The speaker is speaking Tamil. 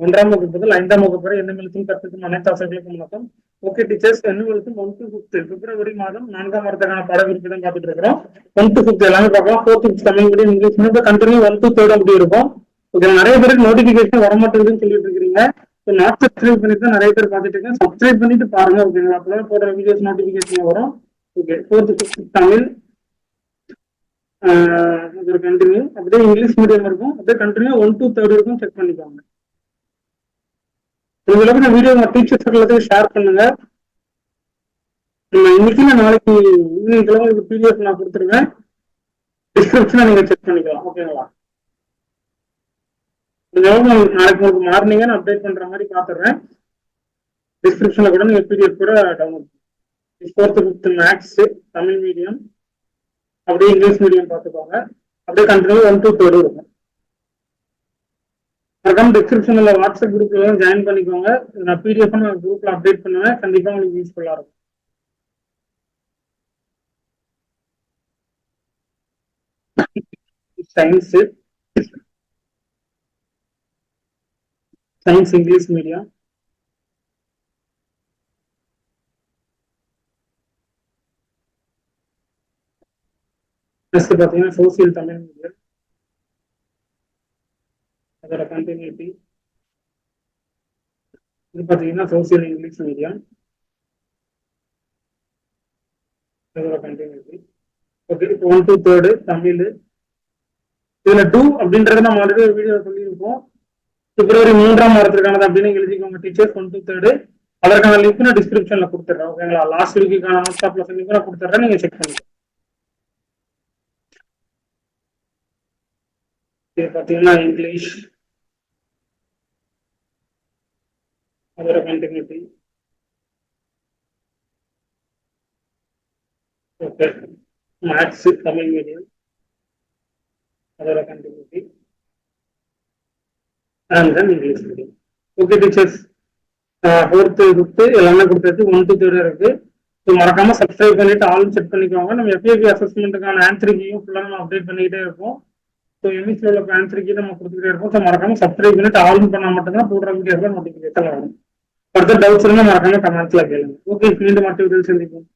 ஒன்றாம் வகுப்பு முதல் ஐந்தாம் வகுப்பு வரை என்ன எழுத்தும் கற்பிக்கும் அனைத்து ஆசிரியர்களுக்கும் வணக்கம். ஓகே டீச்சர்ஸ் என்ன எழுத்தும் ஒன் டு ஃபிஃப்த் பிப்ரவரி மாதம் நான்காம் வாரத்துக்கான பாடப்பிரிப்பு தான் பார்த்துட்டு இருக்கிறோம். ஒன் டு ஃபிஃப்த் எல்லாமே பார்க்கலாம். Fourth fifth Tamil medium English medium continue one two third அப்படி இருக்கும். ஓகே நிறைய பேருக்கு நோட்டிபிகேஷன் வர மாட்டேங்குதுன்னு சொல்லிட்டு இருக்கிறீங்க. நாட் சப்ஸ்கிரைப் பண்ணிட்டு தான் நிறைய பேர் பார்த்துட்டு இருக்கேன். சப்ஸ்கிரைப் பண்ணிட்டு பாருங்க ஓகேங்களா அப்பதான் போடுற வீடியோஸ் நோட்டிபிகேஷன் வரும். Okay fourth fifth Tamil. ஆஹ் இது ஒரு கண்டினியூ அப்படியே இங்கிலீஷ் மீடியம் இருக்கும். அப்படியே கண்டினியூ ஒன் டூ தேர்ட் இருக்கும் செக் பண்ணிக்கோங்க. உங்களுக்கு நான் வீடியோ உங்க டீச்சர்ஸ் எல்லாத்துக்கும் ஷேர் பண்ணுங்க. நம்ம இன்னைக்கு நான் நாளைக்கு ஈவினிங் உங்களுக்கு பிடிஎஃப் நான் கொடுத்துருவேன். டிஸ்கிரிப்ஷனை நீங்க செக் பண்ணிக்கலாம் ஓகேங்களா முடிஞ்சளவுக்கு உங்களுக்கு நாளைக்கு உங்களுக்கு மார்னிங்கே நான் அப்டேட் பண்ற மாதிரி பாத்துறேன். டிஸ்கிரிப்ஷன்ல கூட நீங்க பிடிஎஃப் கூட download fourth fifth maths Tamil medium அப்படியே இங்கிலீஷ் மீடியம் பார்த்துக்கோங்க அப்படியே கண்டினியூ ஒன் டூ தேர்டு இருக்கும். மறக்காம டிஸ்கிரிப்ஷன்ல வாட்ஸ்அப் குரூப்ல ஜாயின் பண்ணிக்கோங்க. நான் பிடிஎஃப் நான் குரூப்ல அப்டேட் பண்ணுவேன். கண்டிப்பா உங்களுக்கு யூஸ்ஃபுல்லா இருக்கும். Science science English medium next பார்த்தீங்கன்னா சோசியல் தமிழ் மீடியம் அதோட கண்டினியூட்டி இது பார்த்தீங்கன்னா சோசியல் இங்கிலீஷ் மீடியம் அதோட கண்டினியூட்டி ஓகே இப்போ ஒன் டூ தேர்டு தமிழ் இதுல டூ அப்படின்றத நம்ம ஆல்ரெடி ஒரு வீடியோ சொல்லியிருக்கோம் பிப்ரவரி மூன்றாம் வாரத்திற்கானது அப்படின்னு எழுதிக்கோங்க டீச்சர்ஸ் ஒன் டூ தேர்டு அதற்கான லிங்க் நான் டிஸ்கிரிப்ஷன்ல கொடுத்துட்றேன் ஓகேங்களா லாஸ்ட் வீக்குக்கான வாட்ஸ்அப் லெசன் லிங்க் நான் கொடுத்துட்றேன் நீங்க செக் பண்ணிக்கோங்க. இது பார்த்தீங்கன்னா இங்கிலீஷ் அதோட continuity okay. Maths Tamil medium அதோட continuity and then English medium. Okay teachers fourth fifth எல்லாமே கொடுத்தாச்சு. ஒன் டூ தேர்ட் இருக்கு. ஸோ மறக்காம சப்ஸ்கிரைப் பண்ணிட்டு ஆல் செக் பண்ணிக்கோங்க. நம்ம எஃபிஎஃபி அசஸ்மெண்ட்டுக்கான ஆன்சரிங்கையும் ஃபுல்லாக நம்ம அப்டேட் பண்ணிக்கிட்டே இருப்போம். ஸோ எம்இசியில் உள்ள ஆன்சர் கீ நம்ம கொடுத்துட்டே இருப்போம் ஸோ மறக்காம சப்ஸ்கிரைப் பண்ணிட்டு ஆல் பண்ணால் மட்டும்தான் போடுற வீடியோ நோட்டிஃபிகேஷன் வரும் ஃபர்தர் டவுட்ஸ் இருந்தால் மறக்காம கமெண்ட்ஸ்ல கேளுங்க. ஓகே மீண்டும் மற்ற வீடியோ சந்திப்போம்.